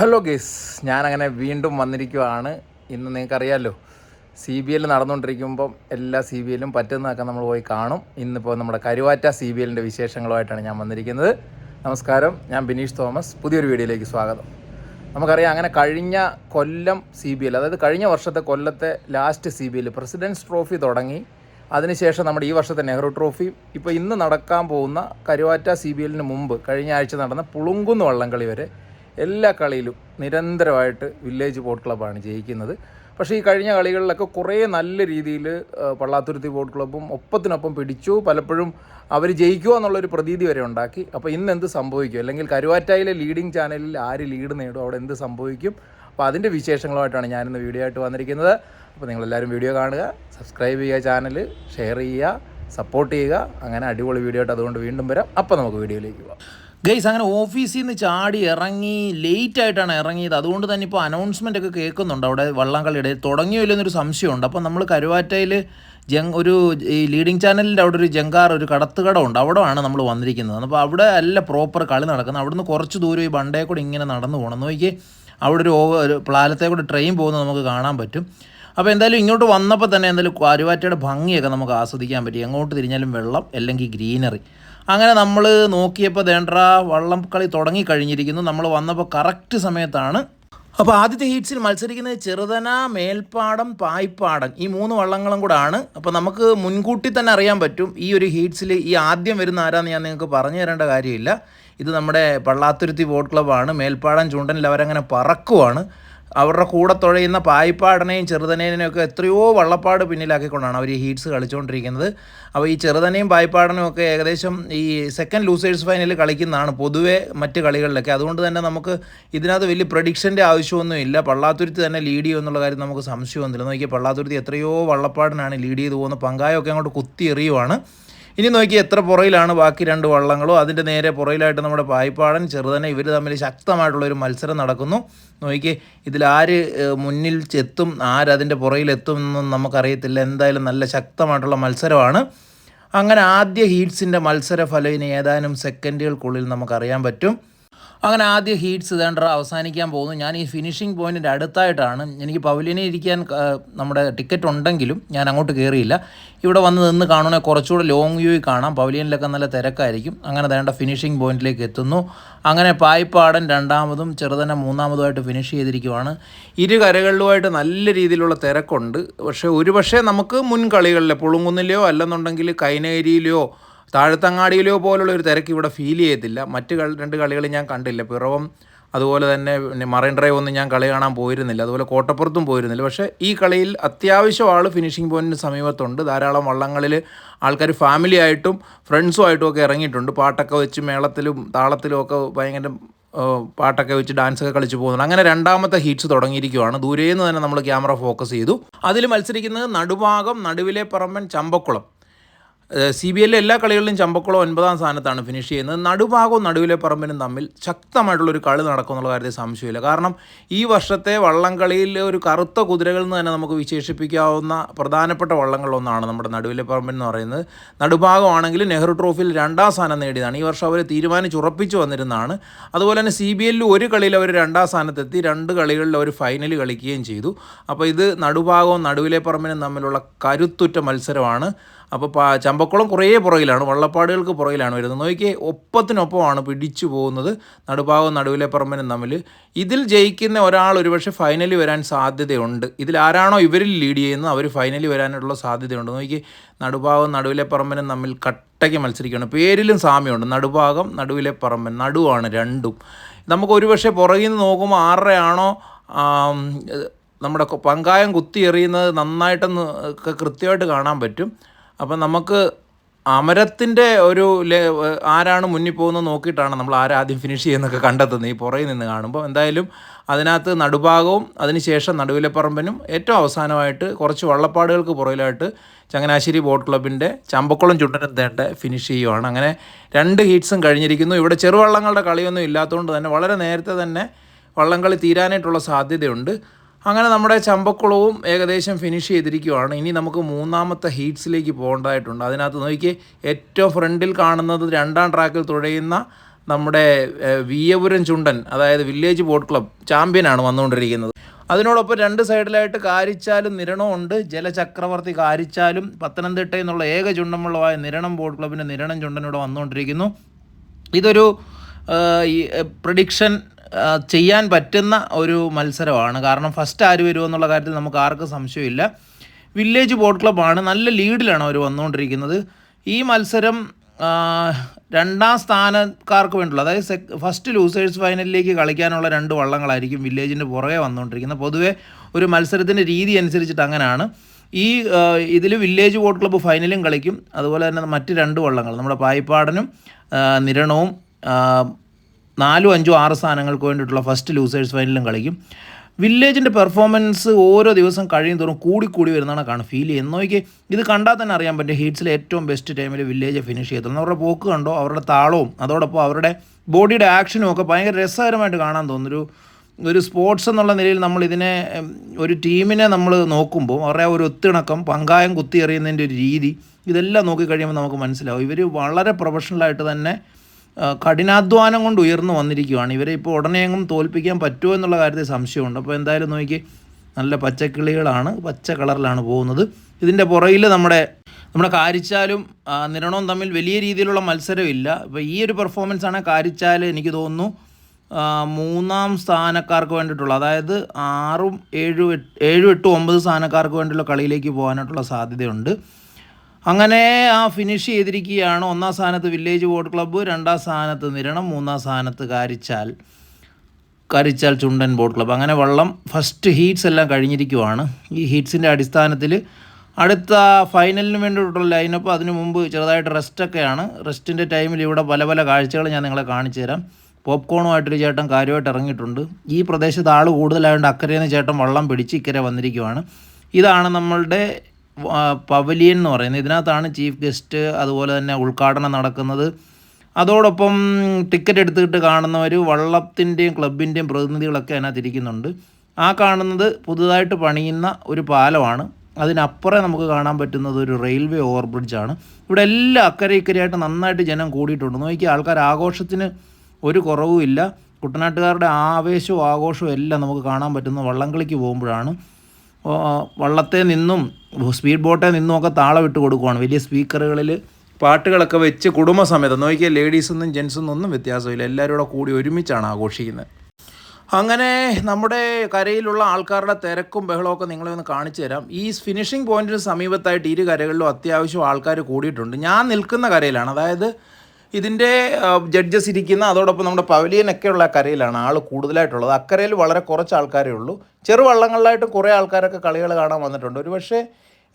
Hello guys ഞാനങ്ങനെ വീണ്ടും വന്നിരിക്കുവാണ്. ഇന്ന് നിങ്ങൾക്കറിയാമല്ലോ സി ബി എൽ നടന്നുകൊണ്ടിരിക്കുമ്പം എല്ലാ സി ബി എല്ലും പറ്റുന്നതൊക്കെ നമ്മൾ പോയി കാണും. ഇന്നിപ്പോൾ നമ്മുടെ കരുവാറ്റ സി ബി എല്ലിന്റെ വിശേഷങ്ങളുമായിട്ടാണ് ഞാൻ വന്നിരിക്കുന്നത്. നമസ്കാരം. ഞാൻ ബിനീഷ് തോമസ്. പുതിയൊരു വീഡിയോയിലേക്ക് സ്വാഗതം. നമുക്കറിയാം അങ്ങനെ കഴിഞ്ഞ കൊല്ലം സി ബി എൽ അതായത് കഴിഞ്ഞ വർഷത്തെ കൊല്ലത്തെ last C B L president's trophy തുടങ്ങി. അതിനുശേഷം നമ്മുടെ ഈ വർഷത്തെ നെഹ്റു ട്രോഫി ഇപ്പോൾ ഇന്ന് നടക്കാൻ പോകുന്ന കരുവാറ്റ സി ബി എല്ലിന് മുമ്പ് കഴിഞ്ഞ ആഴ്ച നടന്ന പുളുങ്കുന്ന് വള്ളംകളി വരെ എല്ലാ കളിയിലും നിരന്തരമായിട്ട് വില്ലേജ് ബോട്ട് ക്ലബ്ബാണ് ജയിക്കുന്നത്. പക്ഷേ ഈ കഴിഞ്ഞ കളികളിലൊക്കെ കുറേ നല്ല രീതിയിൽ പള്ളാത്തുരുത്തി ബോട്ട് ക്ലബ്ബും ഒപ്പത്തിനൊപ്പം പിടിച്ചു. പലപ്പോഴും അവർ ജയിക്കുമോ എന്നുള്ളൊരു പ്രതീതി വരെ ഉണ്ടാക്കി. അപ്പോൾ ഇന്ന് എന്ത് സംഭവിക്കും? അല്ലെങ്കിൽ കരുവാറ്റായിലെ ലീഡിംഗ് ചാനലിൽ ആര് ലീഡ് നേടും? അവിടെ എന്ത് സംഭവിക്കും? അപ്പോൾ അതിന്റെ വിശേഷങ്ങളുമായിട്ടാണ് ഞാനിന്ന് വീഡിയോ ആയിട്ട് വന്നിരിക്കുന്നത്. അപ്പോൾ നിങ്ങളെല്ലാവരും വീഡിയോ കാണുക സബ്സ്ക്രൈബ് ചെയ്യുക ചാനൽ ഷെയർ ചെയ്യുക സപ്പോർട്ട് ചെയ്യുക. അങ്ങനെ അടിപൊളി വീഡിയോ ആയിട്ട് അതുകൊണ്ട് വീണ്ടും വരാം. അപ്പോൾ നമുക്ക് വീഡിയോയിലേക്ക് പോകാം ഗൈസ് അങ്ങനെ ഓഫീസിൽ നിന്ന് ചാടി ഇറങ്ങി ലേറ്റ് ആയിട്ടാണ് ഇറങ്ങിയത്. അതുകൊണ്ട് തന്നെ ഇപ്പോൾ അനൗൺസ്മെന്റ് ഒക്കെ കേൾക്കുന്നുണ്ട്. അവിടെ വള്ളംകളിയുടെ തുടങ്ങിയോ ഇല്ലെന്നൊരു സംശയമുണ്ട്. അപ്പോൾ നമ്മൾ കരുവാറ്റയിൽ ജങ് ഒരു ഈ ലീഡിങ് ചാനലിന്റെ അവിടെ ഒരു ജങ്കാർ ഒരു കടത്തുകട ഉണ്ട്. അവിടെ ആണ് നമ്മൾ വന്നിരിക്കുന്നത്. അപ്പോൾ അവിടെ അല്ല പ്രോപ്പർ കളി നടക്കുന്നത്. അവിടുന്ന് കുറച്ച് ദൂരം ഈ ബണ്ടേ കൂടെ ഇങ്ങനെ നടന്നു പോകണം നോക്കി അവിടെ ഒരു ഓവർ ഒരു പ്ലാലത്തെ കൂടെ ട്രെയിൻ പോകുന്നത് നമുക്ക് കാണാൻ പറ്റും. അപ്പോൾ എന്തായാലും ഇങ്ങോട്ട് വന്നപ്പോൾ തന്നെ എന്തായാലും കരുവാറ്റയുടെ ഭംഗിയൊക്കെ നമുക്ക് ആസ്വദിക്കാൻ പറ്റി. എങ്ങോട്ട് തിരിഞ്ഞാലും വെള്ളം അല്ലെങ്കിൽ ഗ്രീനറി അങ്ങനെ നമ്മൾ നോക്കിയപ്പോൾ ദേണ്ട്ര വള്ളം കളി തുടങ്ങി കഴിഞ്ഞിരിക്കുന്നു. നമ്മൾ വന്നപ്പോൾ കറക്റ്റ് സമയത്താണ്. അപ്പോൾ ആദ്യത്തെ ഹീറ്റ്സിൽ മത്സരിക്കുന്നത് ചെറുതന മേൽപ്പാടം പായ്പാടം. ഈ മൂന്ന് വള്ളങ്ങളും കൂടെ ആണ് അപ്പോൾ നമുക്ക് മുൻകൂട്ടി തന്നെ അറിയാൻ പറ്റും ഈ ഒരു ഹീറ്റ്സിൽ ഈ ആദ്യം വരുന്ന ആരാന്ന് ഞാൻ നിങ്ങൾക്ക് പറഞ്ഞു തരേണ്ട കാര്യമില്ല. ഇത് നമ്മുടെ പള്ളാത്തുരുത്തി ബോട്ട് ക്ലബ്ബാണ് മേൽപ്പാടം ചൂണ്ടനിൽ അവരങ്ങനെ പറക്കുവാണ്. അവരുടെ കൂടെ തുഴയുന്ന പായ്പാടനെയും ചെറുതനേനെയും ഒക്കെ എത്രയോ വള്ളപ്പാട് പിന്നിലാക്കിക്കൊണ്ടാണ് അവർ ഈ ഹീറ്റ്സ് കളിച്ചുകൊണ്ടിരിക്കുന്നത്. അപ്പോൾ ഈ ചെറുതനയും പായ്പാടനും ഒക്കെ ഏകദേശം ഈ സെക്കൻഡ് ലൂസേഴ്സ് ഫൈനൽ കളിക്കുന്നതാണ് പൊതുവെ മറ്റ് കളികളിലൊക്കെ. അതുകൊണ്ട് തന്നെ നമുക്ക് ഇതിനകത്ത് വലിയ പ്രഡിക്ഷന്റെ ആവശ്യമൊന്നുമില്ല പള്ളാത്തുരുത്തി തന്നെ ലീഡ് ചെയ്യുമെന്നുള്ള കാര്യം നമുക്ക് സംശയമൊന്നുമില്ല നോക്കിയാൽ പള്ളാത്തുരുത്തി എത്രയോ വള്ളപ്പാടനാണ് ലീഡ് ചെയ്തു പോകുന്ന പങ്കായൊക്കെ അങ്ങോട്ട് കുത്തി എറിയുവാണ്. ഇനി നോക്കി എത്ര പുറയിലാണ് ബാക്കി രണ്ട് വള്ളങ്ങളും. അതിന്റെ നേരെ പുറയിലായിട്ട് നമ്മുടെ പായ്പാടൻ ചെറുതനെ ഇവർ തമ്മിൽ ശക്തമായിട്ടുള്ള ഒരു മത്സരം നടക്കുന്നു. നോക്കി ഇതിൽ ആര് മുന്നിൽ എത്തും ആരതിന്റെ പുറയിലെത്തും എന്നൊന്നും നമുക്കറിയത്തില്ല. എന്തായാലും നല്ല ശക്തമായിട്ടുള്ള മത്സരമാണ്. അങ്ങനെ ആദ്യ ഹീറ്റ്സിന്റെ മത്സര ഫലം ഇനി ഏതാനും സെക്കൻഡുകൾക്കുള്ളിൽ നമുക്കറിയാൻ പറ്റും. അങ്ങനെ ആദ്യ ഹീറ്റ്സ് ഇതേണ്ട അവസാനിക്കാൻ പോകുന്നു. ഞാൻ ഈ ഫിനിഷിംഗ് പോയിന്റിന്റെ അടുത്തായിട്ടാണ്. എനിക്ക് പവലിനെ ഇരിക്കാൻ നമ്മുടെ ടിക്കറ്റ് ഉണ്ടെങ്കിലും ഞാൻ അങ്ങോട്ട് കയറിയില്ല ഇവിടെ വന്ന് നിന്ന് കാണുന്ന കുറച്ചുകൂടെ ലോങ് വ്യൂയിൽ കാണാം. പവലിയനിലൊക്കെ നല്ല തിരക്കായിരിക്കും. അങ്ങനെ വേണ്ട ഫിനിഷിംഗ് പോയിന്റിലേക്ക് എത്തുന്നു. അങ്ങനെ പായ്പാടൻ രണ്ടാമതും ചെറുതന മൂന്നാമതുമായിട്ട് ഫിനിഷ് ചെയ്തിരിക്കുവാണ്. ഇരു കരകളിലുമായിട്ട് നല്ല രീതിയിലുള്ള തിരക്കുണ്ട്. പക്ഷേ ഒരുപക്ഷേ നമുക്ക് മുൻകളികളിലെ പുളുങ്കുന്നിലെയോ അല്ലെന്നുണ്ടെങ്കിൽ കൈനകരിയിലെയോ താഴത്തങ്ങാടിയിലോ പോലുള്ള ഒരു തിരക്ക് ഇവിടെ ഫീൽ ചെയ്യത്തില്ല. മറ്റ് രണ്ട് കളികൾ ഞാൻ കണ്ടില്ല. പിറവം അതുപോലെ തന്നെ മറൈൻ ഡ്രൈവ് ഒന്നും ഞാൻ കളി കാണാൻ പോയിരുന്നില്ല. അതുപോലെ കോട്ടപ്പുറത്തും പോയിരുന്നില്ല. പക്ഷേ ഈ കളിയിൽ അത്യാവശ്യം ആൾ ഫിനിഷിംഗ് പോയിന്റിന് സമീപത്തുണ്ട്. ധാരാളം വള്ളങ്ങളിൽ ആൾക്കാർ ഫാമിലി ആയിട്ടും ഫ്രണ്ട്സും ആയിട്ടും ഒക്കെ ഇറങ്ങിയിട്ടുണ്ട്. പാട്ടൊക്കെ വെച്ച് മേളത്തിലും താളത്തിലും ഒക്കെ ഭയങ്കര പാട്ടൊക്കെ വെച്ച് ഡാൻസ് ഒക്കെ കളിച്ച് പോകുന്നുണ്ട്. അങ്ങനെ രണ്ടാമത്തെ ഹീറ്റ്സ് തുടങ്ങിയിരിക്കുവാണ്. നിന്ന് തന്നെ നമ്മൾ ക്യാമറ ഫോക്കസ് ചെയ്തു. അതിൽ മത്സരിക്കുന്നത് നടുഭാഗം നടുവിലെ പറമ്പൻ ചമ്പക്കുളം. സി ബി എല്ലിലെ എല്ലാ കളികളിലും ചമ്പക്കുളം ഒൻപതാം സ്ഥാനത്താണ് ഫിനിഷ് ചെയ്യുന്നത്. നടുഭാഗവും നടുവിലെ പറമ്പിനും തമ്മിൽ ശക്തമായിട്ടുള്ളൊരു കളി നടക്കുമെന്നുള്ള കാര്യത്തിൽ സംശയമില്ല. കാരണം ഈ വർഷത്തെ വള്ളംകളിയിലെ ഒരു കറുത്ത കുതിരകൾ എന്ന് തന്നെ നമുക്ക് വിശേഷിപ്പിക്കാവുന്ന പ്രധാനപ്പെട്ട വള്ളങ്ങളിലൊന്നാണ് നമ്മുടെ നടുവിലെ പറമ്പിൻ എന്ന് പറയുന്നത്. നടുഭാഗമാണെങ്കിൽ നെഹ്റു ട്രോഫിയിൽ രണ്ടാം സ്ഥാനം നേടിയതാണ്. ഈ വർഷം അവർ തീരുമാനിച്ചുറപ്പിച്ചു വന്നിരുന്നതാണ്. അതുപോലെ തന്നെ സി ബി എല്ലിൽ ഒരു കളിയിൽ അവർ രണ്ടാം സ്ഥാനത്തെത്തി. രണ്ട് കളികളിൽ അവർ ഫൈനൽ കളിക്കുകയും ചെയ്തു. അപ്പോൾ ഇത് നടുഭാഗവും നടുവിലെ പറമ്പിനും തമ്മിലുള്ള കരുത്തുറ്റ മത്സരമാണ്. അപ്പോൾ ചമ്പക്കുളം കുറേ പുറകിലാണ് വള്ളപ്പാടുകൾക്ക് പുറകിലാണ് വരുന്നത്. നോക്കിയേ ഒപ്പത്തിനൊപ്പമാണ് പിടിച്ചു പോകുന്നത്. നടുഭാഗവും നടുവിലെ പറമ്പനും തമ്മിൽ. ഇതിൽ ജയിക്കുന്ന ഒരാൾ ഒരുപക്ഷെ ഫൈനലിൽ വരാൻ സാധ്യതയുണ്ട്. ഇതിൽ ആരാണോ ഇവരിൽ ലീഡ് ചെയ്യുന്നത് അവർ ഫൈനലിൽ വരാനുള്ള സാധ്യതയുണ്ട്. നോക്കി നടുഭാഗവും നടുവിലെ പറമ്പനും തമ്മിൽ കട്ടയ്ക്ക് മത്സരിക്കുകയാണ്. പേരിലും സാമ്യമുണ്ട്. നടുഭാഗം നടുവിലെ പറമ്പൻ നടുവാണ് രണ്ടും. നമുക്ക് ഒരുപക്ഷെ പുറകിൽ നിന്ന് നോക്കുമ്പോൾ ആറരയാണോ നമ്മുടെ പങ്കായം കുത്തി എറിയുന്നത് നന്നായിട്ടൊന്ന് കൃത്യമായിട്ട് കാണാൻ പറ്റും. അപ്പം നമുക്ക് അമരത്തിന്റെ ഒരു ആരാണ് മുന്നിൽ പോകുന്നത് നോക്കിയിട്ടാണ് നമ്മൾ ആരാദ്യം ഫിനിഷ് ചെയ്യുന്നൊക്കെ കണ്ടെത്തുന്നത്. ഈ പുറയിൽ നിന്ന് കാണുമ്പോൾ എന്തായാലും അതിനകത്ത് നടുഭാഗവും അതിനുശേഷം നടുവിലെ പറമ്പനും ഏറ്റവും അവസാനമായിട്ട് കുറച്ച് വള്ളപ്പാടുകൾക്ക് പുറകിലായിട്ട് ചങ്ങനാശ്ശേരി ബോട്ട് ക്ലബിന്റെ ചമ്പക്കുളം ചുണ്ടനും തേണ്ട ഫിനിഷ് ചെയ്യുവാണ്. അങ്ങനെ രണ്ട് ഹീറ്റ്സും കഴിഞ്ഞിരിക്കുന്നു. ഇവിടെ ചെറുവള്ളങ്ങളുടെ കളിയൊന്നും ഇല്ലാത്തതുകൊണ്ട് തന്നെ വളരെ നേരത്തെ തന്നെ വള്ളംകളി തീരാനായിട്ടുള്ള സാധ്യതയുണ്ട്. അങ്ങനെ നമ്മുടെ ചമ്പക്കുളവും ഏകദേശം ഫിനിഷ് ചെയ്തിരിക്കുവാണ്. ഇനി നമുക്ക് മൂന്നാമത്തെ ഹീറ്റ്സിലേക്ക് പോകേണ്ടതായിട്ടുണ്ട്. അതിനകത്ത് നോക്കി ഏറ്റവും ഫ്രണ്ടിൽ കാണുന്നത് രണ്ടാം ട്രാക്കിൽ തുഴയുന്ന നമ്മുടെ വിയപുരം ചുണ്ടൻ അതായത് വില്ലേജ് ബോട്ട് ക്ലബ് ചാമ്പ്യനാണ് വന്നുകൊണ്ടിരിക്കുന്നത്. അതിനോടൊപ്പം രണ്ട് സൈഡിലായിട്ട് കാരിച്ചാലും നിരണമുണ്ട് ജലചക്രവർത്തി കാരിച്ചാലും പത്തനംതിട്ട എന്നുള്ള ഏക ചുണ്ടമുള്ളവായ നിരണം ബോട്ട് ക്ലബിന്റെ നിരണം ചുണ്ടനോട് വന്നുകൊണ്ടിരിക്കുന്നു. ഇതൊരു പ്രഡിക്ഷൻ ചെയ്യാൻ പറ്റുന്ന ഒരു മത്സരമാണ്. കാരണം ഫസ്റ്റ് ആര് വരുമെന്നുള്ള കാര്യത്തിൽ നമുക്ക് ആർക്കും സംശയമില്ല. വില്ലേജ് ബോട്ട് ക്ലബ്ബാണ് നല്ല ലീഡിലാണ് അവർ വന്നുകൊണ്ടിരിക്കുന്നത്. ഈ മത്സരം രണ്ടാം സ്ഥാനക്കാർക്ക് വേണ്ടിയുള്ള അതായത് ഫസ്റ്റ് ലൂസേഴ്സ് ഫൈനലിലേക്ക് കളിക്കാനുള്ള രണ്ട് വള്ളങ്ങളായിരിക്കും വില്ലേജിന്റെ പുറകെ വന്നുകൊണ്ടിരിക്കുന്നത്. പൊതുവേ ഒരു മത്സരത്തിന്റെ രീതി അനുസരിച്ചിട്ട് അങ്ങനെയാണ്. ഈ ഇതിൽ വില്ലേജ് ബോട്ട് ക്ലബ്ബ് ഫൈനലും കളിക്കും. അതുപോലെ തന്നെ മറ്റ് രണ്ട് വള്ളങ്ങൾ നമ്മുടെ പായിപ്പാടനും നിരണവും നാലും അഞ്ചും ആറ് സ്ഥാനങ്ങൾക്ക് വേണ്ടിയിട്ടുള്ള ഫസ്റ്റ് ലൂസേഴ്സ് ഫൈനലും കളിക്കും. വില്ലേജിന്റെ പെർഫോമൻസ് ഓരോ ദിവസം കഴിയും തോറും കൂടിക്കൂടി വരുന്നതാണ് കാണും ഫീൽ ചെയ്യുന്നത്. നോക്കി ഇത് കണ്ടാൽ തന്നെ അറിയാൻ പറ്റും. ഹീറ്റ്സിലെ ഏറ്റവും ബെസ്റ്റ് ടൈമിൽ വില്ലേജ് ഫിനിഷ് ചെയ്തിട്ടുണ്ട് അവരുടെ പോക്ക് കണ്ടോ? അവരുടെ താളവും അതോടൊപ്പം അവരുടെ ബോഡിയുടെ ആക്ഷനും ഒക്കെ ഭയങ്കര രസകരമായിട്ട് കാണാൻ തോന്നുന്നു. ഒരു സ്പോർട്സ് എന്നുള്ള നിലയിൽ നമ്മൾ ഇതിനെ ഒരു ടീമിനെ നമ്മൾ നോക്കുമ്പോൾ അവരുടെ ഒരു ഒത്തിണക്കം പങ്കായം കുത്തി എറിയുന്നതിന്റെ ഒരു രീതി ഇതെല്ലാം നോക്കിക്കഴിയുമ്പോൾ നമുക്ക് മനസ്സിലാവും. ഇവർ വളരെ പ്രൊഫഷണലായിട്ട് തന്നെ കഠിനാധ്വാനം കൊണ്ട് ഉയർന്നു വന്നിരിക്കുകയാണ് ഇവരെ ഇപ്പോൾ എങ്ങും തോൽപ്പിക്കാൻ പറ്റുമോ എന്നുള്ള കാര്യത്തിൽ സംശയമുണ്ട്. അപ്പോൾ എന്തായാലും നോക്കി നല്ല പച്ചക്കിളികളാണ് പച്ച കളറിലാണ് പോകുന്നത്. ഇതിന്റെ പുറകിൽ നമ്മുടെ നമ്മുടെ കാരിച്ചാലും നിരണവും തമ്മിൽ വലിയ രീതിയിലുള്ള മത്സരമില്ല അപ്പോൾ ഈ ഒരു പെർഫോമൻസ് ആണ് കാരിച്ചാൽ എനിക്ക് തോന്നുന്നു മൂന്നാം സ്ഥാനക്കാർക്ക് വേണ്ടിയിട്ടുള്ള അതായത് ആറും ഏഴും എട്ട് ഏഴും എട്ടും ഒമ്പത് സ്ഥാനക്കാർക്ക് വേണ്ടിയുള്ള കളിയിലേക്ക് പോകാനായിട്ടുള്ള സാധ്യതയുണ്ട്. അങ്ങനെ ആ ഫിനിഷ് ചെയ്തിരിക്കുകയാണ്. ഒന്നാം സ്ഥാനത്ത് വില്ലേജ് ബോട്ട് ക്ലബ്ബ് രണ്ടാം സ്ഥാനത്ത് നിരണം മൂന്നാം സ്ഥാനത്ത് കാരിച്ചാൽ കാരിച്ചാൽ ചുണ്ടൻ ബോട്ട് ക്ലബ്ബ് അങ്ങനെ വള്ളം ഫസ്റ്റ് ഹീറ്റ്സ് എല്ലാം കഴിഞ്ഞിരിക്കുവാണ്. ഈ ഹീറ്റ്സിന്റെ അടിസ്ഥാനത്തിൽ അടുത്ത ഫൈനലിന് വേണ്ടിയിട്ടുള്ള ലൈനപ്പ് അതിനു മുമ്പ് ചെറുതായിട്ട് റെസ്റ്റൊക്കെയാണ് റെസ്റ്റിന്റെ ടൈമിൽ ഇവിടെ പല പല കാഴ്ചകൾ ഞാൻ നിങ്ങളെ കാണിച്ചു തരാം. പോപ്കോണുമായിട്ടൊരു ചേട്ടൻ കാര്യമായിട്ട് ഇറങ്ങിയിട്ടുണ്ട്. ഈ പ്രദേശത്ത് ആൾ കൂടുതലായതുകൊണ്ട് അക്കരയിൽ നിന്ന് ചേട്ടൻ വള്ളം പിടിച്ച് ഇക്കരെ വന്നിരിക്കുവാണ്. ഇതാണ് നമ്മളുടെ പവലിയൻ എന്ന് പറയുന്നത്. ഇതിനകത്താണ് ചീഫ് ഗസ്റ്റ് അതുപോലെ തന്നെ ഉദ്ഘാടനം നടക്കുന്നത്. അതോടൊപ്പം ടിക്കറ്റ് എടുത്തിട്ട് കാണുന്നവർ വള്ളത്തിന്റെയും ക്ലബിന്റെയും പ്രതിനിധികളൊക്കെ അതിനകത്ത് ഇരിക്കുന്നുണ്ട് ആ കാണുന്നത് പുതുതായിട്ട് പണിയുന്ന ഒരു പാലമാണ്. അതിനപ്പുറം നമുക്ക് കാണാൻ പറ്റുന്നത് ഒരു റെയിൽവേ ഓവർ ബ്രിഡ്ജാണ് ഇവിടെ എല്ലാം അക്കരെ ഇക്കരെയായിട്ട് നന്നായിട്ട് ജനം കൂടിയിട്ടുണ്ട്. നോക്കി ആൾക്കാർ ആഘോഷത്തിന് ഒരു കുറവുമില്ല. കുട്ടനാട്ടുകാരുടെ ആവേശവും ആഘോഷവും എല്ലാം നമുക്ക് കാണാൻ പറ്റുന്നത് വള്ളംകളിക്ക് പോകുമ്പോഴാണ്. വള്ളത്തെ നിന്നും സ്പീഡ് ബോട്ടിൽ നിന്നും ഒക്കെ താളം ഇട്ട് കൊടുക്കുവാണ്. വലിയ സ്പീക്കറുകളിൽ പാട്ടുകളൊക്കെ വെച്ച് കുടുംബസമേതം നോക്കിയാൽ ലേഡീസൊന്നും ജെൻസൊന്നും ഒന്നും വ്യത്യാസമില്ല. എല്ലാവരും കൂടെ കൂടി ഒരുമിച്ചാണ് ആഘോഷിക്കുന്നത്. അങ്ങനെ നമ്മുടെ കരയിലുള്ള ആൾക്കാരുടെ തിരക്കും ബഹളമൊക്കെ നിങ്ങളെ ഒന്ന് കാണിച്ചു തരാം. ഈ ഫിനിഷിംഗ് പോയിന്റിന് സമീപത്തായിട്ട് ഇരു കരകളിലും അത്യാവശ്യം ആൾക്കാർ കൂടിയിട്ടുണ്ട്. ഞാൻ നിൽക്കുന്ന കരയിലാണ്. അതായത് ഇതിന്റെ ജഡ്ജസ് ഇരിക്കുന്ന അതോടൊപ്പം നമ്മുടെ പവലിയനൊക്കെ ഉള്ള കരയിലാണ് ആൾ കൂടുതലായിട്ടുള്ളത്. അക്കരയിൽ വളരെ കുറച്ച് ആൾക്കാരേ ഉള്ളൂ. ചെറുവള്ളങ്ങളിലായിട്ട് കുറേ ആൾക്കാരൊക്കെ കളികൾ കാണാൻ വന്നിട്ടുണ്ട്. ഒരു പക്ഷേ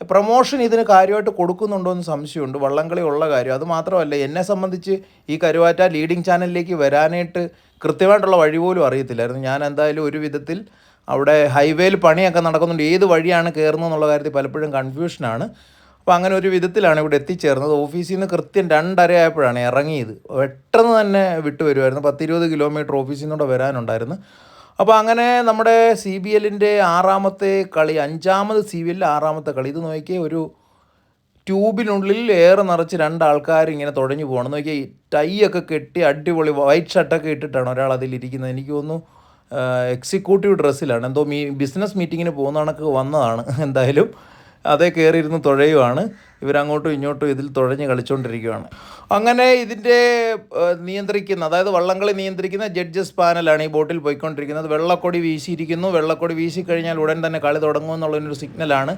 പ്രൊമോഷൻ ഇതിന് കാര്യമായിട്ട് കൊടുക്കുന്നുണ്ടോ എന്ന് സംശയമുണ്ട്. വള്ളംകളി ഉള്ള കാര്യം. അതുമാത്രമല്ല എന്നെ സംബന്ധിച്ച് ഈ കരുവാറ്റ ലീഡിംഗ് ചാനലിലേക്ക് വരാനായിട്ട് കൃത്യമായിട്ടുള്ള വഴി പോലും അറിയത്തില്ലായിരുന്നു. ഞാൻ എന്തായാലും ഒരു വിധത്തിൽ അവിടെ ഹൈവേയിൽ പണിയൊക്കെ നടക്കുന്നുണ്ട്. ഏത് വഴിയാണ് കയറുന്നത് എന്നുള്ള കാര്യത്തിൽ പലപ്പോഴും കൺഫ്യൂഷനാണ് അപ്പോൾ അങ്ങനെ ഒരു വിധത്തിലാണ് ഇവിടെ എത്തിച്ചേർന്നത്. ഓഫീസിൽ നിന്ന് കൃത്യം രണ്ടര ആയപ്പോഴാണ് ഇറങ്ങിയത്. പെട്ടെന്ന് തന്നെ വിട്ടു വരുമായിരുന്നു പത്തിരുപത് കിലോമീറ്റർ ഓഫീസിൽ നിന്നൂടെ വരാനുണ്ടായിരുന്നു. അപ്പോൾ അങ്ങനെ നമ്മുടെ സി ബി എല്ലിന്റെ ആറാമത്തെ കളി അഞ്ചാമത് സി ബി എല്ലിൽ ആറാമത്തെ കളി ഇത് നോക്കിയേ ഒരു ട്യൂബിനുള്ളിൽ ഏറെ നിറച്ച് രണ്ട് ആൾക്കാർ ഇങ്ങനെ തുഴഞ്ഞു പോകണം നോക്കിയാൽ ഈ ടൈ ഒക്കെ കെട്ടി അടിപൊളി വൈറ്റ് ഷർട്ടൊക്കെ ഇട്ടിട്ടാണ് ഒരാൾ അതിലിരിക്കുന്നത്. എനിക്ക് തോന്നുന്നു എക്സിക്യൂട്ടീവ് ഡ്രസ്സിലാണ്. എന്തോ മീ ബിസിനസ് മീറ്റിങ്ങിന് പോകുന്ന കണക്ക് വന്നതാണ് എന്തായാലും. അതേ കയറിയിരുന്ന് തുഴയുവാണ്. ഇവരങ്ങോട്ടും ഇങ്ങോട്ടും ഇതിൽ തുഴഞ്ഞ് കളിച്ചുകൊണ്ടിരിക്കുകയാണ് അങ്ങനെ ഇതിന്റെ നിയന്ത്രിക്കുന്ന അതായത് വള്ളംകളി നിയന്ത്രിക്കുന്ന ജഡ്ജസ് പാനലാണ് ഈ ബോട്ടിൽ പോയിക്കൊണ്ടിരിക്കുന്നത്. വെള്ളക്കൊടി വീശിയിരിക്കുന്നു. വെള്ളക്കൊടി വീശി കഴിഞ്ഞാൽ ഉടൻ തന്നെ കളി തുടങ്ങുമെന്നുള്ളതിനൊരു സിഗ്നലാണ്.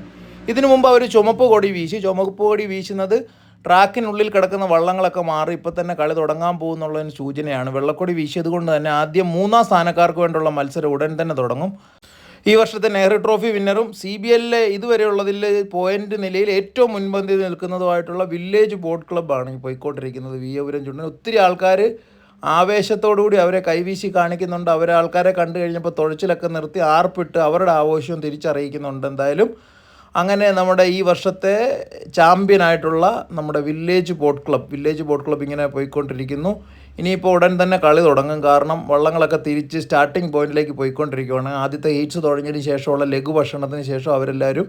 ഇതിനു മുമ്പ് അവർ ചുമപ്പ് കൊടി വീശി. ചുമപ്പ് കൊടി വീശുന്നത് ട്രാക്കിനുള്ളിൽ കിടക്കുന്ന വള്ളങ്ങളൊക്കെ മാറി ഇപ്പോൾ തന്നെ കളി തുടങ്ങാൻ പോകുന്നുള്ളതിന് സൂചനയാണ്. വെള്ളക്കൊടി വീശിയത് കൊണ്ട് തന്നെ ആദ്യം മൂന്നാം സ്ഥാനക്കാർക്ക് വേണ്ടിയുള്ള മത്സരം ഉടൻ തന്നെ തുടങ്ങും. ഈ വർഷത്തെ നെഹ്റു ട്രോഫി വിന്നറും സി ബി എല്ലിലെ ഇതുവരെയുള്ളതിൽ പോയിന്റ് നിലയിൽ ഏറ്റവും മുൻപന്തിയിൽ നിൽക്കുന്നതുമായിട്ടുള്ള വില്ലേജ് ബോട്ട് ക്ലബ്ബാണ് പോയിക്കൊണ്ടിരിക്കുന്നത്. വിയപുരം ചുണ്ടൻ ഒത്തിരി ആൾക്കാർ ആവേശത്തോടുകൂടി അവരെ കൈവീശി കാണിക്കുന്നുണ്ട്. അവരെ ആൾക്കാരെ കണ്ടു കഴിഞ്ഞപ്പോൾ തുഴച്ചിലൊക്കെ നിർത്തി ആർപ്പിട്ട് അവരുടെ ആവേശവും തിരിച്ചറിയിക്കുന്നുണ്ട് എന്തായാലും. അങ്ങനെ നമ്മുടെ ഈ വർഷത്തെ ചാമ്പ്യനായിട്ടുള്ള നമ്മുടെ village boat club village boat club ഇങ്ങനെ പോയിക്കൊണ്ടിരിക്കുന്നു. ഇനിയിപ്പോൾ ഉടൻ തന്നെ കളി തുടങ്ങും. കാരണം വള്ളങ്ങളൊക്കെ തിരിച്ച് സ്റ്റാർട്ടിംഗ് പോയിന്റിലേക്ക് പോയിക്കൊണ്ടിരിക്കുകയാണ് ആദ്യത്തെ ഹീറ്റ്സ് തുടങ്ങിയതിന് ശേഷമുള്ള ലഘു ഭക്ഷണത്തിന് ശേഷം അവരെല്ലാവരും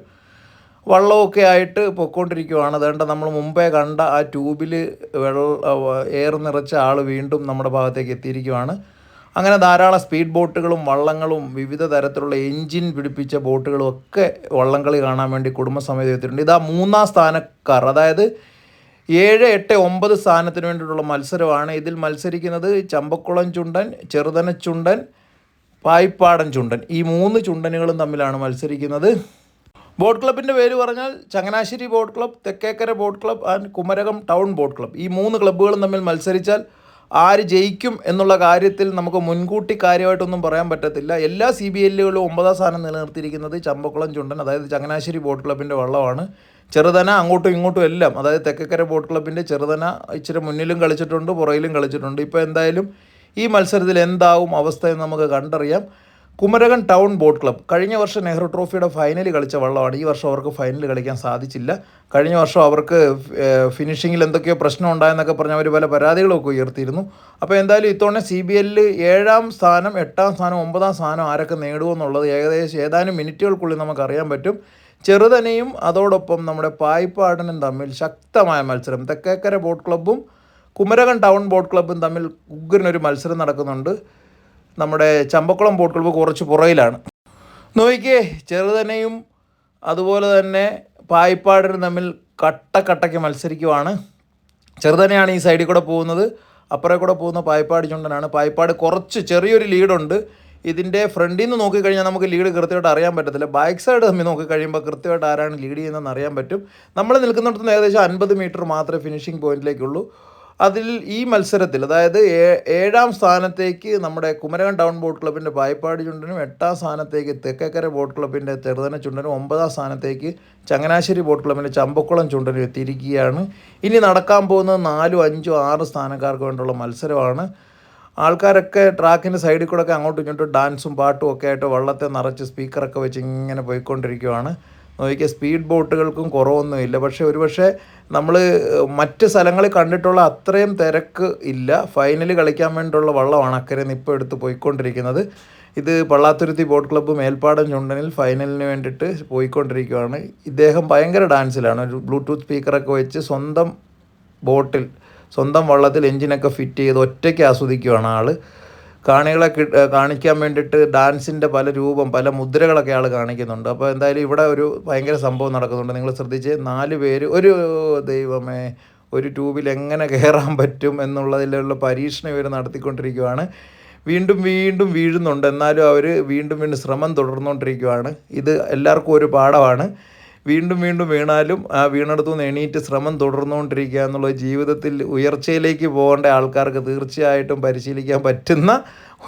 വള്ളമൊക്കെ ആയിട്ട് പൊയ്ക്കൊണ്ടിരിക്കുകയാണ് അതേണ്ട നമ്മൾ മുമ്പേ കണ്ട ആ ട്യൂബിൽ വെള്ള എയർ നിറച്ച ആൾ വീണ്ടും നമ്മുടെ ഭാഗത്തേക്ക് എത്തിയിരിക്കുകയാണ് അങ്ങനെ ധാരാളം സ്പീഡ് ബോട്ടുകളും വള്ളങ്ങളും വിവിധ തരത്തിലുള്ള എൻജിൻ പിടിപ്പിച്ച ബോട്ടുകളും ഒക്കെ വള്ളംകളി കാണാൻ വേണ്ടി കുടുംബസമേതം എത്തിയിട്ടുണ്ട്. ഇതാ മൂന്നാം സ്ഥാനക്കാർ. അതായത് ഏഴ് എട്ട് ഒമ്പത് സ്ഥാനത്തിന് വേണ്ടിയിട്ടുള്ള മത്സരമാണ്. ഇതിൽ മത്സരിക്കുന്നത് ചമ്പക്കുളം ചുണ്ടൻ ചെറുതന ചുണ്ടൻ പായിപ്പാടൻ ചുണ്ടൻ. ഈ മൂന്ന് ചുണ്ടനുകളും തമ്മിലാണ് മത്സരിക്കുന്നത്. ബോട്ട് ക്ലബിന്റെ പേര് പറഞ്ഞാൽ Changanassery boat club Thekkekara boat club and Kumarakom town boat club. ഈ മൂന്ന് ക്ലബ്ബുകളും തമ്മിൽ മത്സരിച്ചാൽ ആര് ജയിക്കും എന്നുള്ള കാര്യത്തിൽ നമുക്ക് മുൻകൂട്ടി കാര്യമായിട്ടൊന്നും പറയാൻ പറ്റത്തില്ല. എല്ലാ സി ബി എല്ലുകളും ഒമ്പതാം സ്ഥാനം നിലനിർത്തിയിരിക്കുന്നത് ചമ്പക്കുളം ചുണ്ടൻ അതായത് ചങ്ങനാശ്ശേരി ബോട്ട് ക്ലബിന്റെ വള്ളമാണ്. ചെറുതന അങ്ങോട്ടും ഇങ്ങോട്ടും എല്ലാം അതായത് തെക്കക്കര ബോട്ട് ക്ലബിന്റെ ചെറുതന ഇച്ചിരി മുന്നിലും കളിച്ചിട്ടുണ്ട് പുറയിലും കളിച്ചിട്ടുണ്ട്. ഇപ്പോൾ എന്തായാലും ഈ മത്സരത്തിൽ എന്താവും അവസ്ഥ എന്ന് നമുക്ക് കണ്ടറിയാം. കുമരകൻ ടൗൺ ബോട്ട് ക്ലബ്ബ് കഴിഞ്ഞ വർഷം നെഹ്റു ട്രോഫിയുടെ ഫൈനൽ കളിച്ച വള്ളമാണ് ഈ വർഷം അവർക്ക് ഫൈനൽ കളിക്കാൻ സാധിച്ചില്ല. കഴിഞ്ഞ വർഷം അവർക്ക് ഫിനിഷിങ്ങിൽ എന്തൊക്കെയോ പ്രശ്നം ഉണ്ടായെന്നൊക്കെ പറഞ്ഞ് അവർ പല പരാതികളൊക്കെ ഉയർത്തിയിരുന്നു. അപ്പോൾ എന്തായാലും ഇത്തവണ സി ബി എല്ലിൽ ഏഴാം സ്ഥാനം എട്ടാം സ്ഥാനം ഒമ്പതാം സ്ഥാനം ആരൊക്കെ നേടുമെന്നുള്ളത് ഏകദേശം ഏതാനും മിനിറ്റുകൾക്കുള്ളിൽ നമുക്കറിയാൻ പറ്റും. ചെറുതനെയും അതോടൊപ്പം നമ്മുടെ പായിപ്പാടനും തമ്മിൽ ശക്തമായ മത്സരം. തെക്കേക്കര ബോട്ട് ക്ലബ്ബും കുമരകൻ ടൗൺ ബോട്ട് ക്ലബ്ബും തമ്മിൽ ഉഗ്രനൊരു മത്സരം നടക്കുന്നുണ്ട്. നമ്മുടെ ചമ്പക്കുളം ബോട്ട് ക്ലബ്ബ് കുറച്ച് പുറയിലാണ് നോക്കിയേ ചെറുതനെയും അതുപോലെ തന്നെ പായിപ്പാടനും തമ്മിൽ കട്ട കട്ടയ്ക്ക് മത്സരിക്കുവാണ്. ചെറുതനെയാണ് ഈ സൈഡിൽ കൂടെ പോകുന്നത്. അപ്പുറേ കൂടെ പോകുന്ന പായ്പാട് ചുണ്ടനാണ്. പായ്പാട് കുറച്ച് ചെറിയൊരു ലീഡുണ്ട് ഇതിന്റെ ഫ്രണ്ടിൽ നിന്ന് നോക്കിക്കഴിഞ്ഞാൽ നമുക്ക് ലീഡ് കൃത്യമായിട്ട് അറിയാൻ പറ്റത്തില്ല. ബാക്ക് സൈഡ് തമ്മിൽ നോക്കിക്കഴിയുമ്പോൾ കൃത്യമായിട്ട് ആരാണ് ലീഡ് ചെയ്യുന്നതെന്ന് അറിയാൻ പറ്റും. നമ്മൾ നിൽക്കുന്നിടത്തുനിന്ന് ഏകദേശം അൻപത് മീറ്റർ മാത്രമേ ഫിനിഷിംഗ് പോയിന്റിലേക്കുള്ളൂ അതിൽ ഈ മത്സരത്തിൽ അതായത് ഏഴാം സ്ഥാനത്തേക്ക് നമ്മുടെ കുമരകം ടൗൺ ബോട്ട് ക്ലബിന്റെ പായ്പാടി ചുണ്ടനും എട്ടാം സ്ഥാനത്തേക്ക് തെക്കേക്കര ബോട്ട് ക്ലബിന്റെ ചെറുതന ചുണ്ടനും ഒമ്പതാം സ്ഥാനത്തേക്ക് ചങ്ങനാശ്ശേരി ബോട്ട് ക്ലബിന്റെ ചമ്പക്കുളം ചുണ്ടനും എത്തിയിരിക്കുകയാണ്. ഇനി നടക്കാൻ പോകുന്നത് നാലും അഞ്ചും ആറ് സ്ഥാനക്കാർക്ക് വേണ്ടിയുള്ള മത്സരമാണ്. ആൾക്കാരൊക്കെ ട്രാക്കിന്റെ സൈഡിൽ കൂടെ ഒക്കെ അങ്ങോട്ടും ഇങ്ങോട്ടും ഡാൻസും പാട്ടും ഒക്കെ ആയിട്ട് വള്ളത്തെ നിറച്ച് സ്പീക്കറൊക്കെ വെച്ച് ഇങ്ങനെ പോയിക്കൊണ്ടിരിക്കുവാണ്. നോക്കിയാൽ സ്പീഡ് ബോട്ടുകൾക്കും കുറവൊന്നുമില്ല പക്ഷേ ഒരുപക്ഷെ നമ്മൾ മറ്റ് സ്ഥലങ്ങളിൽ കണ്ടിട്ടുള്ള അത്രയും തിരക്ക് ഇല്ല. ഫൈനൽ കളിക്കാൻ വേണ്ടിയുള്ള വള്ളമാണ് അക്കരെ ഇപ്പോൾ എടുത്ത് പോയിക്കൊണ്ടിരിക്കുന്നത്. ഇത് പള്ളാത്തുരുത്തി ബോട്ട് ക്ലബ്ബ് മേൽപ്പാടം ചുണ്ടനിൽ ഫൈനലിന് വേണ്ടിയിട്ട് പോയിക്കൊണ്ടിരിക്കുകയാണ്. ഇദ്ദേഹം ഭയങ്കര ഡാൻസിലാണ്. ഒരു ബ്ലൂടൂത്ത് സ്പീക്കറൊക്കെ വെച്ച് സ്വന്തം ബോട്ടിൽ സ്വന്തം വള്ളത്തിൽ എഞ്ചിനൊക്കെ ഫിറ്റ് ചെയ്ത് ഒറ്റയ്ക്ക് ആസ്വദിക്കുകയാണ് ആൾ കാണികളെ കാണിക്കാൻ വേണ്ടിയിട്ട് ഡാൻസിന്റെ പല രൂപം പല മുദ്രകളൊക്കെ ആൾ കാണിക്കുന്നുണ്ട്. അപ്പോൾ എന്തായാലും ഇവിടെ ഒരു ഭയങ്കര സംഭവം നടക്കുന്നുണ്ട്. നിങ്ങൾ ശ്രദ്ധിച്ച് നാല് പേര് ഒരു ദൈവമേ ഒരു ട്യൂബിൽ എങ്ങനെ കയറാൻ പറ്റും എന്നുള്ളതിലുള്ള പരീക്ഷണം ഇവർ നടത്തിക്കൊണ്ടിരിക്കുകയാണ് വീണ്ടും വീണ്ടും വീഴുന്നുണ്ട്. എന്നാലും അവർ വീണ്ടും വീണ്ടും ശ്രമം തുടർന്നുകൊണ്ടിരിക്കുകയാണ് ഇത് എല്ലാവർക്കും ഒരു പാഠമാണ്. വീണ്ടും വീണ്ടും വീണാലും ആ വീണെടുത്തു നിന്ന് എണീറ്റ് ശ്രമം തുടർന്നുകൊണ്ടിരിക്കുക എന്നുള്ള ജീവിതത്തിൽ ഉയർച്ചയിലേക്ക് പോകേണ്ട ആൾക്കാർക്ക് തീർച്ചയായിട്ടും പരിശീലിക്കാൻ പറ്റുന്ന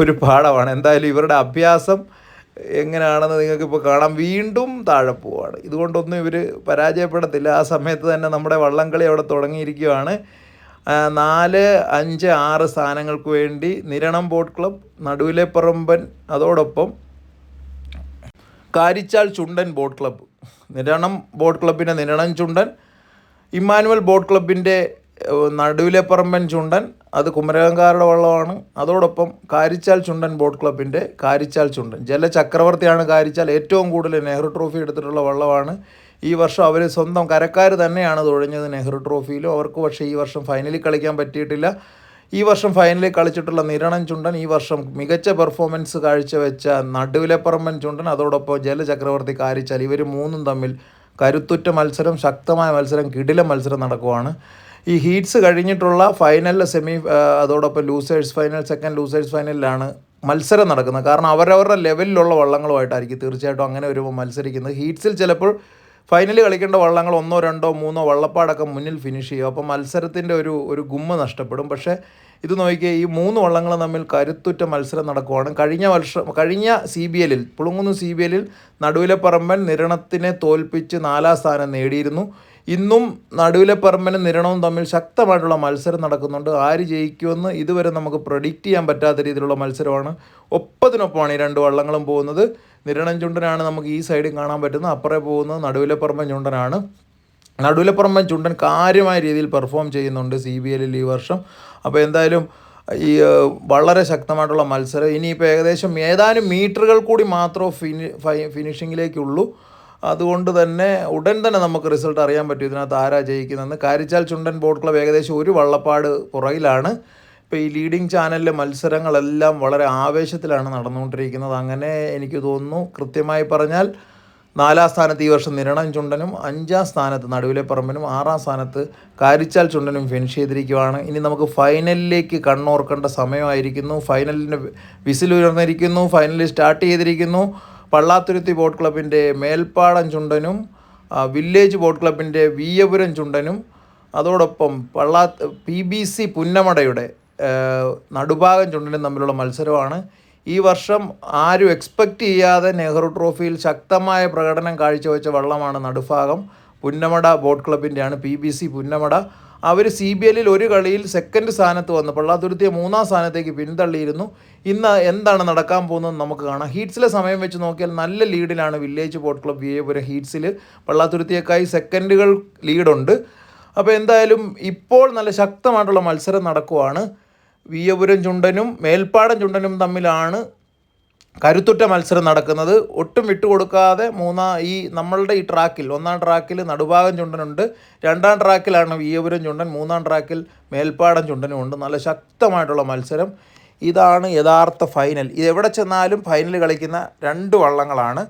ഒരു പാഠമാണ്. എന്തായാലും ഇവരുടെ അഭ്യാസം എങ്ങനെയാണെന്ന് നിങ്ങൾക്കിപ്പോൾ കാണാം. വീണ്ടും താഴെ പോവാണ്. ഇതുകൊണ്ടൊന്നും ഇവർ പരാജയപ്പെടത്തില്ല. ആ സമയത്ത് തന്നെ നമ്മുടെ വള്ളംകളി അവിടെ തുടങ്ങിയിരിക്കുകയാണ്. നാല് അഞ്ച് ആറ് സ്ഥാനങ്ങൾക്ക് വേണ്ടി നിരണം ബോട്ട് ക്ലബ് നടുവിലെ പറമ്പൻ അതോടൊപ്പം Karichal Chundan boat club Niranam boat ക്ലബിന്റെ നിരണം ചുണ്ടൻ ഇമ്മാനുവൽ ബോട്ട് ക്ലബിന്റെ നടുവിലെ പറമ്പൻ ചുണ്ടൻ അത് കുമരകംകാരുടെ വള്ളമാണ്. അതോടൊപ്പം കാരിച്ചാൽ ചുണ്ടൻ ബോട്ട് ക്ലബിന്റെ കാരിച്ചാൽ ചുണ്ടൻ. ജലചക്രവർത്തിയാണ് കാരിച്ചാൽ ഏറ്റവും കൂടുതൽ നെഹ്റു ട്രോഫി എടുത്തിട്ടുള്ള വള്ളമാണ്. ഈ വർഷം അവർ സ്വന്തം കരക്കാർ തന്നെയാണ് തുഴഞ്ഞത് നെഹ്റു ട്രോഫിയിലും. അവർക്ക് പക്ഷേ ഈ വർഷം ഫൈനലിൽ കളിക്കാൻ പറ്റിയിട്ടില്ല. ഈ വർഷം ഫൈനലിൽ കളിച്ചിട്ടുള്ള നിരണം ചുണ്ടൻ ഈ വർഷം മികച്ച പെർഫോമൻസ് കാഴ്ചവെച്ച നടുവിലെ പറമ്പൻ ചുണ്ടൻ അതോടൊപ്പം ജലചക്രവർത്തി കാരിച്ചാൽ ഇവർ മൂന്നും തമ്മിൽ കരുത്തുറ്റ മത്സരം ശക്തമായ മത്സരം കിടില മത്സരം നടക്കുവാണ്. ഈ ഹീറ്റ്സ് കഴിഞ്ഞിട്ടുള്ള ഫൈനൽ സെമി അതോടൊപ്പം ലൂസേഴ്സ് ഫൈനൽ സെക്കൻഡ് ലൂസേഴ്സ് ഫൈനലിലാണ് മത്സരം നടക്കുന്നത്. കാരണം അവരവരുടെ ലെവലിലുള്ള വള്ളങ്ങളുമായിട്ടായിരിക്കും തീർച്ചയായിട്ടും അങ്ങനെ വരുമ്പോൾ മത്സരിക്കുന്നത്. ഹീറ്റ്സിൽ ചിലപ്പോൾ ഫൈനൽ കളിക്കേണ്ട വള്ളങ്ങൾ ഒന്നോ രണ്ടോ മൂന്നോ വള്ളപ്പാടൊക്കെ മുന്നിൽ ഫിനിഷ് ചെയ്യും. അപ്പോൾ മത്സരത്തിന്റെ ഒരു ഒരു ഗുമ്മ നഷ്ടപ്പെടും. പക്ഷേ ഇത് നോക്കിയാൽ ഈ മൂന്ന് വള്ളങ്ങൾ തമ്മിൽ കരുത്തുറ്റ മത്സരം നടക്കുവാണ്. കഴിഞ്ഞ വർഷം കഴിഞ്ഞ സി ബി എല്ലിൽ പുളുങ്ങുന്നു സി ബി എല്ലിൽ നടുവിലെ പറമ്പൻ നിരണത്തിനെ തോൽപ്പിച്ച് നാലാം സ്ഥാനം നേടിയിരുന്നു. ഇന്നും നടുവിലെ പറമ്പനും നിരണവും തമ്മിൽ ശക്തമായിട്ടുള്ള മത്സരം നടക്കുന്നുണ്ട്. ആര് ജയിക്കുമെന്ന് ഇതുവരെ നമുക്ക് പ്രൊഡിക്റ്റ് ചെയ്യാൻ പറ്റാത്ത രീതിയിലുള്ള മത്സരമാണ്. ഒപ്പത്തിനൊപ്പമാണ് ഈ രണ്ട് വള്ളങ്ങളും പോകുന്നത്. നിരണം ചുണ്ടനാണ് നമുക്ക് ഈ സൈഡിൽ കാണാൻ പറ്റുന്നത്. അപ്പുറേ പോകുന്നത് നടുവിലെ പറമ്പൻ ചുണ്ടനാണ്. നടുവിലെ നടുവിലപ്പുറമ്പൻ ചുണ്ടൻ കാര്യമായ രീതിയിൽ പെർഫോം ചെയ്യുന്നുണ്ട് സി ബി എല്ലിൽ ഈ വർഷം. അപ്പോൾ എന്തായാലും ഈ വളരെ ശക്തമായിട്ടുള്ള മത്സരം. ഇനിയിപ്പോൾ ഏകദേശം ഏതാനും മീറ്ററുകൾ കൂടി മാത്രമേ ഫിനി ഫിനിഷിങ്ങിലേക്കുള്ളൂ അതുകൊണ്ട് തന്നെ ഉടൻ തന്നെ നമുക്ക് റിസൾട്ട് അറിയാൻ പറ്റും ഇതിനകത്ത് ആരാ ജയിക്കുന്നതെന്ന്. കാരിച്ചാൽ ചുണ്ടൻ ബോട്ട് ക്ലബ് ഏകദേശം ഒരു വള്ളപ്പാട് പുറകിലാണ്. ഇപ്പോൾ ഈ ലീഡിംഗ് ചാനലിലെ മത്സരങ്ങളെല്ലാം വളരെ ആവേശത്തിലാണ് നടന്നുകൊണ്ടിരിക്കുന്നത്. അങ്ങനെ എനിക്ക് തോന്നുന്നു കൃത്യമായി പറഞ്ഞാൽ നാലാം സ്ഥാനത്ത് ഈ വർഷം നിരണം ചുണ്ടനും അഞ്ചാം സ്ഥാനത്ത് നടുവിലെ പറമ്പനും ആറാം സ്ഥാനത്ത് കാരിച്ചാൽ ചുണ്ടനും ഫിനിഷ് ചെയ്തിരിക്കുകയാണ് ഇനി നമുക്ക് ഫൈനലിലേക്ക് കണ്ണോർക്കേണ്ട സമയമായിരിക്കുന്നു. ഫൈനലിന്റെ വിസിൽ ഉയർന്നിരിക്കുന്നു ഫൈനലിൽ സ്റ്റാർട്ട് ചെയ്തിരിക്കുന്നു. പള്ളാത്തുരുത്തി ബോട്ട് ക്ലബിന്റെ മേൽപ്പാടം ചുണ്ടനും വില്ലേജ് ബോട്ട് ക്ലബിന്റെ വീയപുരം ചുണ്ടനും അതോടൊപ്പം പള്ളാ പി ബി സി പുന്നമടയുടെ നടുഭാഗം ചുണ്ടനും തമ്മിലുള്ള മത്സരമാണ്. ഈ വർഷം ആരും എക്സ്പെക്റ്റ് ചെയ്യാതെ നെഹ്റു ട്രോഫിയിൽ ശക്തമായ പ്രകടനം കാഴ്ചവെച്ച വള്ളമാണ് നടുഭാഗം. പുന്നമട ബോട്ട് ക്ലബിന്റെയാണ് പി ബി സി പുന്നമട. അവർ സി ബി എല്ലിൽ ഒരു കളിയിൽ സെക്കൻഡ് സ്ഥാനത്ത് വന്നപ്പോൾ തുരുത്തിയെ മൂന്നാം സ്ഥാനത്തേക്ക് പിന്തള്ളിയിരുന്നു. ഇന്ന് എന്താണ് നടക്കാൻ പോകുന്നത് നമുക്ക് കാണാം. ഹീറ്റ്സിലെ സമയം വെച്ച് നോക്കിയാൽ നല്ല ലീഡിലാണ് വില്ലേജ് ബോട്ട് ക്ലബ് വിയപുരം ഹീറ്റ്സിൽ. പള്ളാത്തുരുത്തിയേക്കായി സെക്കൻഡുകൾ ലീഡുണ്ട്. അപ്പോൾ എന്തായാലും ഇപ്പോൾ നല്ല ശക്തമായിട്ടുള്ള മത്സരം നടക്കുവാണ്. വിയപുരം ചുണ്ടനും മേൽപ്പാടം ചുണ്ടനും തമ്മിലാണ് കരുത്തുറ്റ മത്സരം നടക്കുന്നത് ഒട്ടും വിട്ടുകൊടുക്കാതെ മൂന്നാ ഈ നമ്മളുടെ ഈ ട്രാക്കിൽ ഒന്നാം ട്രാക്കിൽ നടുഭാഗം ചുണ്ടനുണ്ട് രണ്ടാം ട്രാക്കിലാണ് വിയപുരം ചുണ്ടൻ മൂന്നാം ട്രാക്കിൽ മേൽപ്പാടം ചുണ്ടനും ഉണ്ട്. നല്ല ശക്തമായിട്ടുള്ള മത്സരം. ഇതാണ് യഥാർത്ഥ ഫൈനൽ ഇത് എവിടെ ചെന്നാലും ഫൈനൽ കളിക്കുന്ന രണ്ട് വള്ളങ്ങളാണ്.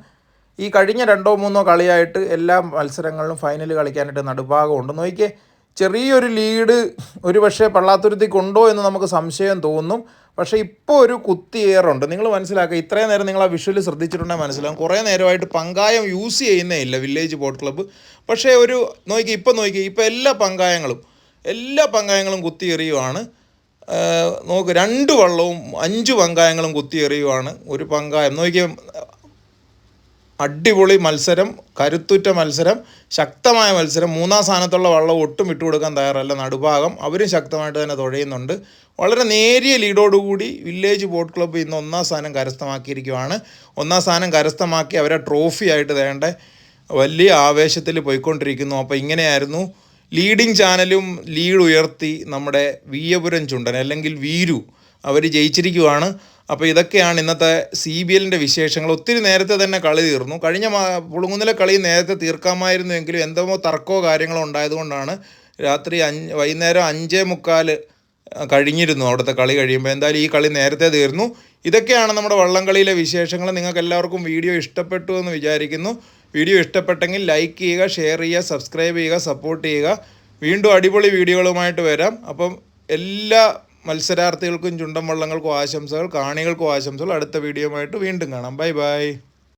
ഈ കഴിഞ്ഞ രണ്ടോ മൂന്നോ കളിയായിട്ട് എല്ലാ മത്സരങ്ങളിലും ഫൈനൽ കളിക്കാനായിട്ട് നടുഭാഗമുണ്ട് നോക്കിയേ ചെറിയൊരു ലീഡ് ഒരു പക്ഷേ പള്ളാത്തുരുത്തിക്കുണ്ടോ എന്ന് നമുക്ക് സംശയം തോന്നും. പക്ഷേ ഇപ്പോൾ ഒരു കുത്തിയേറുണ്ട് നിങ്ങൾ മനസ്സിലാക്കുക ഇത്രയും നേരം നിങ്ങൾ ആ വിഷ്വൽ ശ്രദ്ധിച്ചിട്ടുണ്ടെങ്കിൽ മനസ്സിലാവും. കുറേ നേരമായിട്ട് പങ്കായം യൂസ് ചെയ്യുന്നേ ഇല്ല വില്ലേജ് ബോട്ട് ക്ലബ്ബ്. പക്ഷേ ഒരു നോക്കി ഇപ്പം നോക്കി ഇപ്പം എല്ലാ പങ്കായങ്ങളും എല്ലാ പങ്കായങ്ങളും കുത്തിയെറിയുവാണ് നോക്ക് രണ്ട് വള്ളവും അഞ്ച് പങ്കായങ്ങളും കുത്തിയെറിയുവാണ് ഒരു പങ്കായം. നോക്കിയ അടിപൊളി മത്സരം കരുത്തുറ്റ മത്സരം ശക്തമായ മത്സരം. മൂന്നാം സ്ഥാനത്തുള്ള വള്ളം ഒട്ടും വിട്ടുകൊടുക്കാൻ തയ്യാറല്ല. നടുഭാഗം അവരും ശക്തമായിട്ട് തന്നെ തുഴയുന്നുണ്ട്. വളരെ നേരിയ ലീഡോടുകൂടി വില്ലേജ് ബോട്ട് ക്ലബ്ബ് ഇന്ന് ഒന്നാം സ്ഥാനം കരസ്ഥമാക്കിയിരിക്കുകയാണ്. ഒന്നാം സ്ഥാനം കരസ്ഥമാക്കി അവരെ ട്രോഫി ആയിട്ട് വേണ്ട വലിയ ആവേശത്തിൽ പോയിക്കൊണ്ടിരിക്കുന്നു. അപ്പോൾ ഇങ്ങനെയായിരുന്നു. ലീഡിംഗ് ചാനലും ലീഡ് ഉയർത്തി നമ്മുടെ വീയപുരം ചുണ്ടൻ അല്ലെങ്കിൽ വീരു അവർ ജയിച്ചിരിക്കുവാണ് അപ്പോൾ ഇതൊക്കെയാണ് ഇന്നത്തെ സി ബി എല്ലിന്റെ വിശേഷങ്ങൾ. ഒത്തിരി നേരത്തെ തന്നെ കളി തീർന്നു. കഴിഞ്ഞ മാ പുളുങ്ങുന്നിലെ കളി നേരത്തെ തീർക്കാമായിരുന്നുവെങ്കിലും എന്തോ തർക്കമോ കാര്യങ്ങളോ ഉണ്ടായതുകൊണ്ടാണ് രാത്രി അഞ്ച് വൈകുന്നേരം അഞ്ചേ മുക്കാൽ കഴിഞ്ഞിരുന്നു അവിടുത്തെ കളി കഴിയുമ്പോൾ എന്തായാലും ഈ കളി നേരത്തെ തീർന്നു. ഇതൊക്കെയാണ് നമ്മുടെ വള്ളംകളിയിലെ വിശേഷങ്ങൾ. നിങ്ങൾക്ക് എല്ലാവർക്കും വീഡിയോ ഇഷ്ടപ്പെട്ടു എന്ന് വിചാരിക്കുന്നു. വീഡിയോ ഇഷ്ടപ്പെട്ടെങ്കിൽ ലൈക്ക് ചെയ്യുക ഷെയർ ചെയ്യുക സബ്സ്ക്രൈബ് ചെയ്യുക സപ്പോർട്ട് ചെയ്യുക. വീണ്ടും അടിപൊളി വീഡിയോകളുമായിട്ട് വരാം. അപ്പം എല്ലാ മത്സരാർത്ഥികൾക്കും ചുണ്ടൻ വള്ളങ്ങൾക്കും ആശംസകൾ കാണികൾക്കും ആശംസകൾ. അടുത്ത വീഡിയോയുമായിട്ട് വീണ്ടും കാണാം. Bye bye.